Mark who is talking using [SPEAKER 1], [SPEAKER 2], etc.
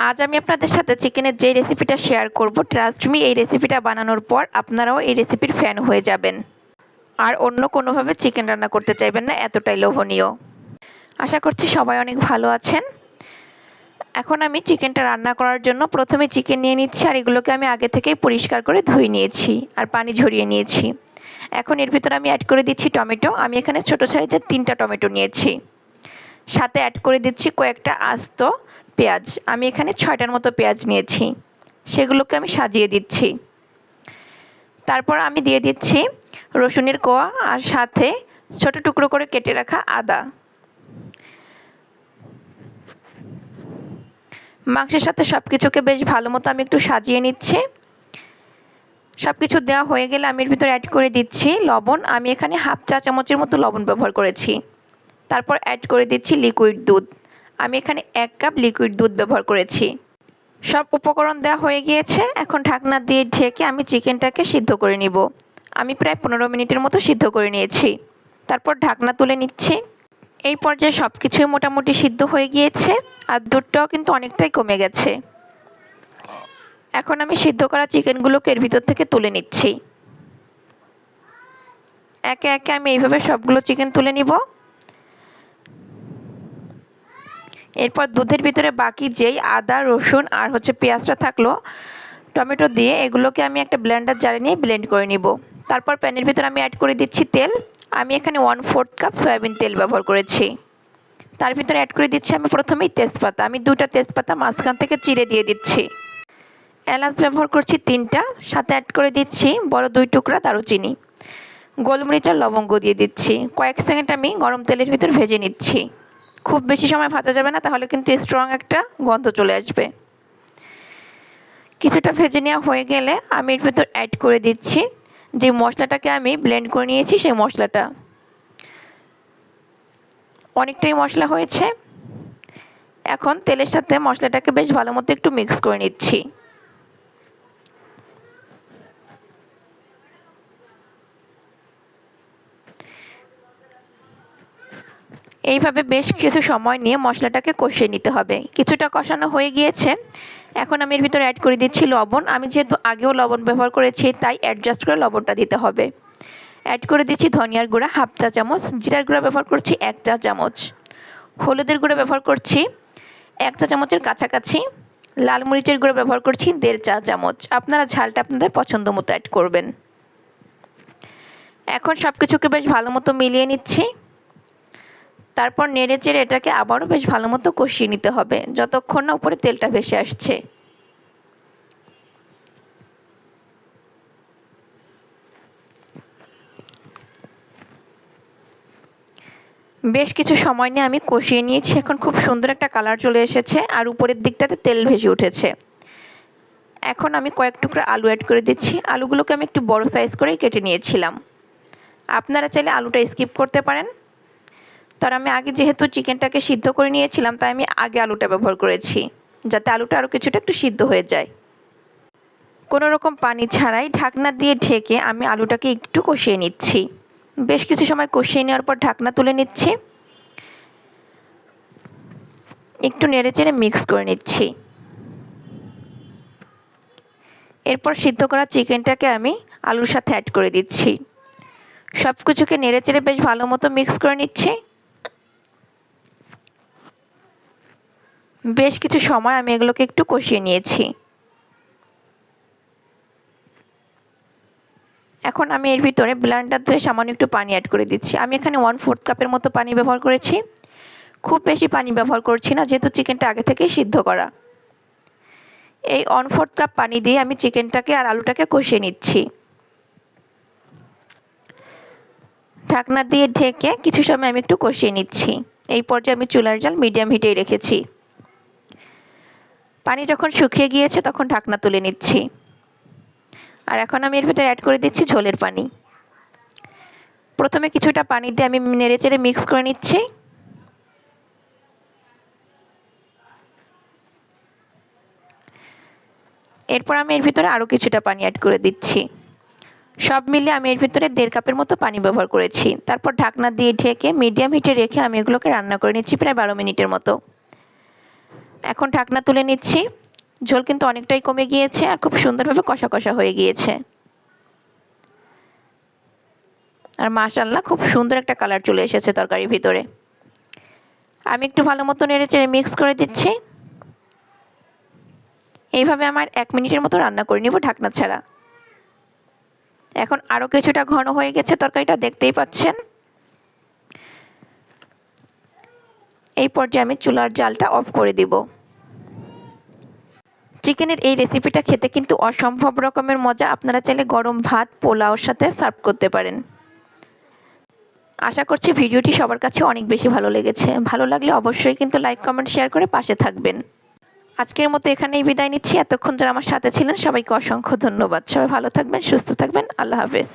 [SPEAKER 1] আজ আমি আপনাদের সাথে চিকেনের যে রেসিপিটা শেয়ার করব ট্রাস্ট মি এই রেসিপিটা বানানোর পর আপনারাও এই রেসিপির ফ্যান হয়ে যাবেন। আর অন্য কোনোভাবে চিকেন রান্না করতে চাইবেন না, এতটাই লোভনীয়। আশা করছি সবাই অনেক ভালো আছেন। এখন আমি চিকেনটা রান্না করার জন্য প্রথমে চিকেন নিয়ে নিচ্ছি, আর এগুলোকে আমি আগে থেকেই পরিষ্কার করে ধুয়ে নিয়েছি, আর পানি ঝরিয়ে নিয়েছি। এখন এর ভিতরে আমি অ্যাড করে দিচ্ছি টমেটো, আমি এখানে ছোটো সাইজের তিনটা টমেটো নিয়েছি। সাথে অ্যাড করে দিচ্ছি কয়েকটা আস্ত পেঁয়াজ। আমি এখানে ছয়টার মতো পেঁয়াজ নিয়েছি। সেগুলোকে আমি সাজিয়ে দিচ্ছি। তারপর আমি দিয়ে দিচ্ছি রসুনের কোয়া আর সাথে ছোট টুকরো করে কেটে রাখা আদা। মাংসের সাথে সব কিছুকে বেশ ভালো মতো আমি একটু সাজিয়ে নিচ্ছি। সব কিছু দেওয়া হয়ে গেলে আমি এর ভিতরে অ্যাড করে দিচ্ছি লবণ। আমি এখানে হাফ চা চামচের মতো লবণ ব্যবহার করেছি। তারপর অ্যাড করে দিচ্ছি লিকুইড দুধ। আমি এখানে এক কাপ লিকুইড দুধ ব্যবহার করেছি। সব উপকরণ দেওয়া হয়ে গিয়েছে। এখন ঢাকনা দিয়ে ঢেকে আমি চিকেনটাকে সিদ্ধ করে নিব। আমি প্রায় পনেরো মিনিটের মতো সিদ্ধ করে নিয়েছি। তারপর ঢাকনা তুলে নিচ্ছি। এই পর্যায়ে সব কিছুই মোটামুটি সিদ্ধ হয়ে গিয়েছে আর দুধটাও কিন্তু অনেকটাই কমে গেছে। এখন আমি সিদ্ধ করা চিকেনগুলোকে এর ভিতর থেকে তুলে নিচ্ছি। একে একে আমি এইভাবে সবগুলো চিকেন তুলে নিব। এরপর দুধের ভিতরে বাকি যেই আদা, রসুন আর হচ্ছে পেঁয়াজটা থাকল, টমেটো দিয়ে এগুলোকে আমি একটা ব্লেন্ডার জারে নিয়ে ব্লেন্ড করে নিব। তারপর প্যানের ভিতরে আমি অ্যাড করে দিচ্ছি তেল। আমি এখানে ওয়ান ফোর্থ কাপ সয়াবিন তেল ব্যবহার করেছি। তার ভিতরে অ্যাড করে দিচ্ছি আমি প্রথমেই তেজপাতা। আমি দুটা তেজপাতা মাঝখান থেকে চিড়ে দিয়ে দিচ্ছি। এলাচ ব্যবহার করছি তিনটা। সাথে অ্যাড করে দিচ্ছি বড় দুই টুকরা দারুচিনি। গোলমরিচ আর লবঙ্গ দিয়ে দিচ্ছি। কয়েক সেকেন্ড আমি গরম তেলের ভিতর ভেজে নিচ্ছি। খুব বেশি সময় ভাজা যাবে না, তাহলে কিন্তু স্ট্রং একটা গন্ধ চলে আসবে। কিছুটা ভেজে নেওয়া হয়ে গেলে আমি এর ভেতর অ্যাড করে দিচ্ছি। যে মশলাটাকে আমি ব্লেন্ড করে নিয়েছি, সেই মশলাটা। অনেকটাই মশলা হয়েছে। এখন তেলের সাথে মশলাটাকে বেশ ভালো মতো একটু মিক্স করে নিচ্ছি। এইভাবে বেশ কিছু সময় নিয়ে মশলাটাকে কষিয়ে নিতে হবে। কিছুটা কষানো হয়ে গিয়েছে। এখন আমি এর ভিতরে অ্যাড করে দিচ্ছি লবণ। আমি যেহেতু আগেও লবণ ব্যবহার করেছি, তাই অ্যাডজাস্ট করে লবণটা দিতে হবে। অ্যাড করে দিচ্ছি ধনিয়ার গুঁড়া হাফ চা চামচ। জিরার গুঁড়া ব্যবহার করছি এক চা চামচ। হলুদের গুঁড়া ব্যবহার করছি এক চা চামচের কাছাকাছি। লাল মরিচের গুঁড়ো ব্যবহার করছি দেড় চা চামচ। আপনারা ঝালটা আপনাদের পছন্দ মতো অ্যাড করবেন। এখন সব কিছুকে বেশ ভালো মতো মিলিয়ে নিচ্ছি। তারপর নেড়ে চেড়ে এটাকে আবারও বেশ ভালো মতো কষিয়ে নিতে হবে, যতক্ষণ না উপরে তেলটা ভেসে আসছে। বেশ কিছু সময় নিয়ে আমি কষিয়ে নিয়েছি, এখন খুব সুন্দর একটা কালার চলে এসেছে আর উপরের দিকটাতে তেল ভেসে উঠেছে। এখন আমি কয়েক টুকরা আলু অ্যাড করে দিচ্ছি, আলুগুলোকে আমি একটু বড় সাইজ করেই কেটে নিয়েছিলাম। আপনারা চাইলে আলুটা স্কিপ করতে পারেন। তো আমি আগে যেহেতু চিকেনটাকে সিদ্ধ করে নিয়েছিলাম, তাই আমি আগে আলুটা ব্যবহার করেছি, যাতে আলুটা আরও কিছুটা একটু সিদ্ধ হয়ে যায়। কোনো রকম পানি ছাড়াই ঢাকনা দিয়ে ঢেকে আমি আলুটাকে একটু কষিয়ে নিচ্ছি। বেশ কিছু সময় কষিয়ে নেওয়ার পর ঢাকনা তুলে নিচ্ছি। একটু নেড়ে চেড়ে মিক্স করে নিচ্ছি। এরপর সিদ্ধ করা চিকেনটাকে আমি আলুর সাথে অ্যাড করে দিচ্ছি। সব কিছুকে নেড়ে চেড়ে বেশ ভালো মতো মিক্স করে নিচ্ছি। বেশ কিছু সময় আমি এগুলোকে একটু কষিয়ে নিয়েছি। এখন আমি এর ভিতরে ব্লান্ডার ধুয়ে সামান্য একটু পানি অ্যাড করে দিচ্ছি। আমি এখানে ওয়ান ফোর্থ কাপের মতো পানি ব্যবহার করেছি। খুব বেশি পানি ব্যবহার করছি না, যেহেতু চিকেনটা আগে থেকেই সিদ্ধ করা। এই ওয়ান ফোর্থ কাপ পানি দিয়ে আমি চিকেনটাকে আর আলুটাকে কষিয়ে নিচ্ছি। ঢাকনা দিয়ে ঢেকে কিছু সময় আমি একটু কষিয়ে নিচ্ছি। এই পর্যায়ে আমি চুলার জাল মিডিয়াম হিটেই রেখেছি। পানি যখন শুকিয়ে গিয়েছে, তখন ঢাকনা তুলে নিচ্ছি। আর এখন আমি এর ভিতরে অ্যাড করে দিচ্ছি ঝোলের পানি। প্রথমে কিছুটা পানি দিয়ে আমি নেড়ে চেড়ে মিক্স করে নিচ্ছি। এরপর আমি এর ভিতরে আরও কিছুটা পানি অ্যাড করে দিচ্ছি। সব মিলে আমি এর ভিতরে দেড় কাপের মতো পানি ব্যবহার করেছি। তারপর ঢাকনা দিয়ে ঢেকে মিডিয়াম হিটে রেখে আমি এগুলোকে রান্না করে নিচ্ছি প্রায় বারো মিনিটের মতো। এখন ঢাকনা তুলে নিচ্ছি। ঝোল কিন্তু অনেকটাই কমে গিয়েছে আর খুব সুন্দরভাবে কষা কষা হয়ে গিয়েছে। আর মাশাল্লাহ খুব সুন্দর একটা কালার চলে এসেছে তরকারির ভিতরে। আমি একটু ভালো মতো নেড়ে চেড়ে মিক্স করে দিচ্ছি। এইভাবে আমার এক মিনিটের মতো রান্না করে নিব ঢাকনা ছাড়া। এখন আরও কিছুটা ঘন হয়ে গেছে তরকারিটা, দেখতেই পাচ্ছেন। এই পর্যায়ে আমি চুলার জালটা অফ করে দিব। চিকেনের এই রেসিপিটা খেতে কিন্তু অসম্ভব রকমের মজা। আপনারা চাইলে গরম ভাত, পোলাওর সাথে সার্ভ করতে পারেন। আশা করছি ভিডিওটি সবার কাছে অনেক বেশি ভালো লেগেছে। ভালো লাগলে অবশ্যই কিন্তু লাইক কমেন্ট শেয়ার করে পাশে থাকবেন। আজকের মতো এখানেই বিদায় নিচ্ছি। এতক্ষণ যারা আমার সাথে ছিলেন, সবাইকে অসংখ্য ধন্যবাদ। সবাই ভালো থাকবেন, সুস্থ থাকবেন। আল্লাহ হাফেজ।